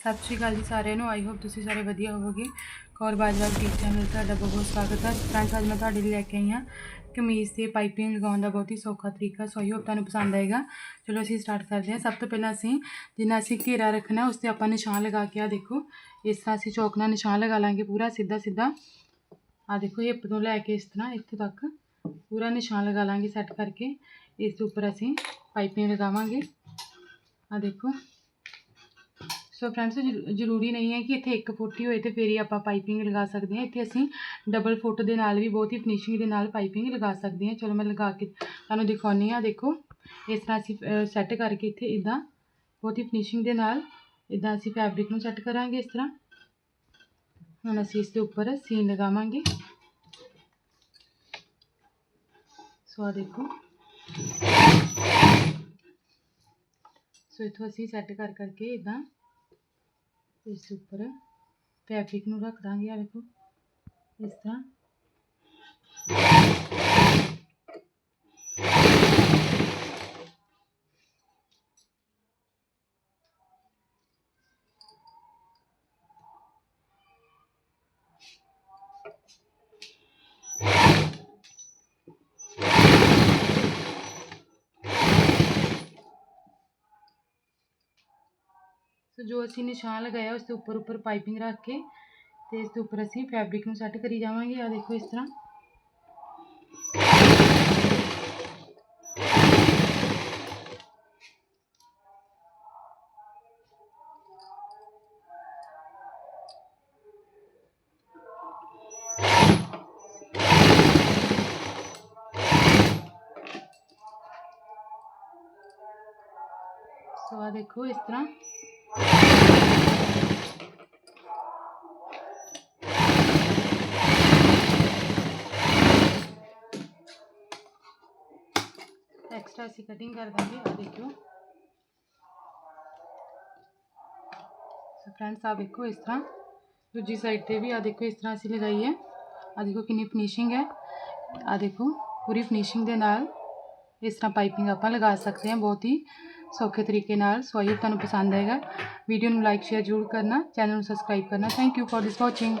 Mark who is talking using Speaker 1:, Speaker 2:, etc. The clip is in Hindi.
Speaker 1: ਸਤਿ ਸ਼੍ਰੀ ਅਕਾਲ ਜੀ ਸਾਰਿਆਂ ਨੂੰ। ਆਈ ਹੋਪ ਤੁਸੀਂ ਸਾਰੇ ਵਧੀਆ ਹੋਵੋਗੇ। ਕੌਰ ਬਾਜਵਾ ਬੁਟੀਕ ਚੈਨਲ ਤੁਹਾਡਾ ਬਹੁਤ ਬਹੁਤ ਸਵਾਗਤ ਹੈ। ਫਰੈਂਡਸ ਅੱਜ ਮੈਂ ਤੁਹਾਡੇ ਲਈ ਲੈ ਕੇ ਆਈ ਹਾਂ ਕਮੀਜ਼ ਤੇ ਪਾਈਪਿੰਗ ਲਗਾਉਣ ਦਾ ਬਹੁਤ ਹੀ ਸੌਖਾ ਤਰੀਕਾ। ਸੋ ਆਈ ਹੋਪ ਤੁਹਾਨੂੰ ਪਸੰਦ ਆਏਗਾ। ਚਲੋ, ਅਸੀਂ ਸਟਾਰਟ ਕਰਦੇ ਹਾਂ। ਸਭ ਤੋਂ ਪਹਿਲਾਂ ਅਸੀਂ ਜਿੰਨਾ ਅਸੀਂ ਘੇਰਾ ਰੱਖਣਾ, ਉਸ ਤੇ ਆਪਾਂ ਨਿਸ਼ਾਨ ਲਗਾ ਕੇ ਆ ਦੇਖੋ, ਇਸ ਤਰ੍ਹਾਂ ਅਸੀਂ ਚੌਕ ਨਾਲ ਨਿਸ਼ਾਨ ਲਗਾ ਲਾਂਗੇ ਪੂਰਾ, ਸਿੱਧਾ ਸਿੱਧਾ। ਆ ਦੇਖੋ ਹਿੱਪ ਤੋਂ ਲੈ ਕੇ ਇਸ ਤਰ੍ਹਾਂ, ਇੱਥੇ ਤੱਕ ਪੂਰਾ ਨਿਸ਼ਾਨ ਲਗਾ ਲਾਂਗੇ ਸੈੱਟ ਕਰਕੇ। ਇਸ ਦੇ ਉੱਪਰ ਅਸੀਂ ਪਾਈਪਿੰਗ ਲਗਾਵਾਂਗੇ। ਆ ਦੇਖੋ ਸੋ ਫਰੈਂਡਸ ਜ਼ਰੂਰੀ ਨਹੀਂ ਹੈ ਕਿ ਇੱਥੇ ਇੱਕ ਫੁੱਟ ਹੀ ਹੋਏ ਤੇ ਫਿਰ ਹੀ ਆਪਾਂ ਪਾਈਪਿੰਗ ਲਗਾ ਸਕਦੇ ਹਾਂ ਇੱਥੇ ਅਸੀਂ ਡਬਲ ਫੁੱਟ ਦੇ ਨਾਲ ਵੀ ਬਹੁਤ ਹੀ ਫਿਨਿਸ਼ਿੰਗ ਦੇ ਨਾਲ ਪਾਈਪਿੰਗ ਲਗਾ ਸਕਦੇ ਹਾਂ ਚਲੋ ਮੈਂ ਲਗਾ ਕੇ ਤੁਹਾਨੂੰ ਦਿਖਾਉਂਦੀ ਹਾਂ ਦੇਖੋ ਇਸ ਤਰ੍ਹਾਂ ਅਸੀਂ ਸੈੱਟ ਕਰਕੇ ਇੱਥੇ ਇਦਾਂ ਬਹੁਤ ਹੀ ਫਿਨਿਸ਼ਿੰਗ ਦੇ ਨਾਲ ਇਦਾਂ ਅਸੀਂ ਫੈਬਰਿਕ ਨੂੰ ਸੈੱਟ ਕਰਾਂਗੇ ਇਸ ਤਰ੍ਹਾਂ ਹੁਣ ਅਸੀਂ ਇਸ ਦੇ ਉੱਪਰ ਸੀਨ ਲਗਾਵਾਂਗੇ ਸੋ ਆ ਦੇਖੋ ਸੋ ਇਥੋਂ ਅਸੀਂ ਸੈੱਟ ਕਰ ਕਰਕੇ ਇਦਾਂ ਇਸ ਦੇ ਉੱਪਰ ਫੈਬਰਿਕ ਨੂੰ ਰੱਖ ਦਾਂਗੇ ਆ ਵੇਖੋ ਇਸ ਤਰ੍ਹਾਂ ਸੋ ਜੋ ਅਸੀਂ ਨਿਸ਼ਾਨ ਲਗਾਇਆ ਉਸ ਦੇ ਉੱਪਰ ਉੱਪਰ ਪਾਈਪਿੰਗ ਰੱਖ ਕੇ ਤੇ ਇਸ ਦੇ ਉੱਪਰ ਅਸੀਂ ਫੈਬਰਿਕ ਨੂੰ ਸੈੱਟ ਕਰੀ ਜਾਵਾਂਗੇ ਆ ਦੇਖੋ ਇਸ ਤਰ੍ਹਾਂ ਸੋ ਆ ਦੇਖੋ ਇਸ एक्स्ट्रा सी कटिंग कर देंगे, और देखो फ्रेंड्स आप देखो इस तरह। दूजी साइड पे भी आ देखो इस तरह से लगाई है आ देखो कि फिनिशिंग है। आ देखो, पूरी फिनिशिंग के नाल इस तरह पाइपिंग आप लगा सकते हैं, बहुत ही सौखे तरीके सोइए तो पसंद आएगा। वीडियो में लाइक शेयर ज़रूर करना। चैनल सबसक्राइब करना। Thank you for this watching